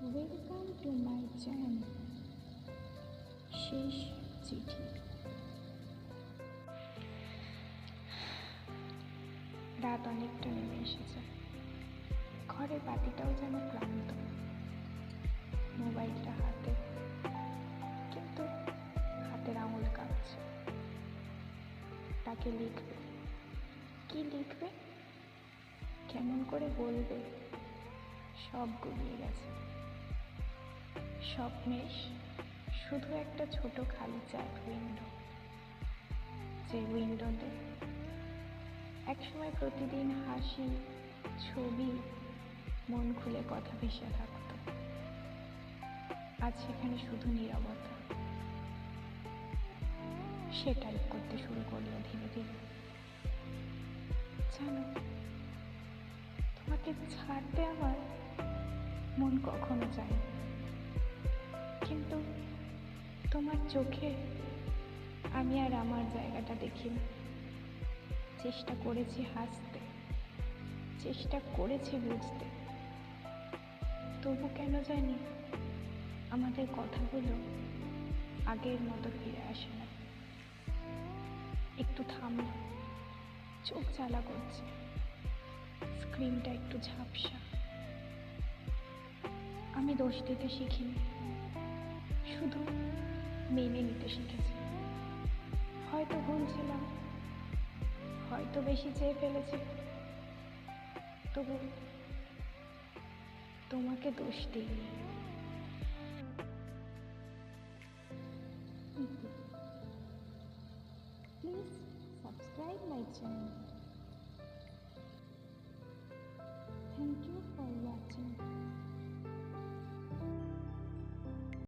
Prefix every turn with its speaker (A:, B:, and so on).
A: Welcome to my channel শেষ চিঠি রাত অনেকটা নেমে এসেছে। ঘরের বাতিটাও যেন ক্লান্ত। মোবাইলটা হাতে, কিন্তু হাতের আঙুল কাঁপছে। তাকে লিখবে। কি লিখবে? কেমন করে বলবে? সব গুলিয়ে গেছে। স্বপ্নের শুধু একটা ছোট খালি চ্যাট উইন্ডো যে উইন্ডোতে একসময় প্রতিদিন হাসি, ছবি, মন খুলে কথা ভেসে থাকতো। আজ সেখানে শুধু নীরবতা। সে টাইপ করতে শুরু করল ধীরে ধীরে। জানো, তোমাকে ছাড়তে আমার মন কখনো চায় কিন্তু তোমার চোখে আমি আর আমার জায়গাটা দেখিনি। চেষ্টা করেছি হাসতে, চেষ্টা করেছি বুঝতে। তবু কেন জানি আমাদের কথাগুলো আগের মতো ফিরে আসে না। একটু থামলাম চোখ জ্বালা করছে। স্ক্রিনটা একটু ঝাপসা। আমি দোষ দিতে শিখিনি। শুধু মেনে নিতে শিখেছি হয়তো ভুলছিলাম হয়তো বেশি চেয়ে ফেলেছি। তবু তোমাকে দোষ দিই প্লিজ সাবস্ক্রাইব মাই চ্যানেল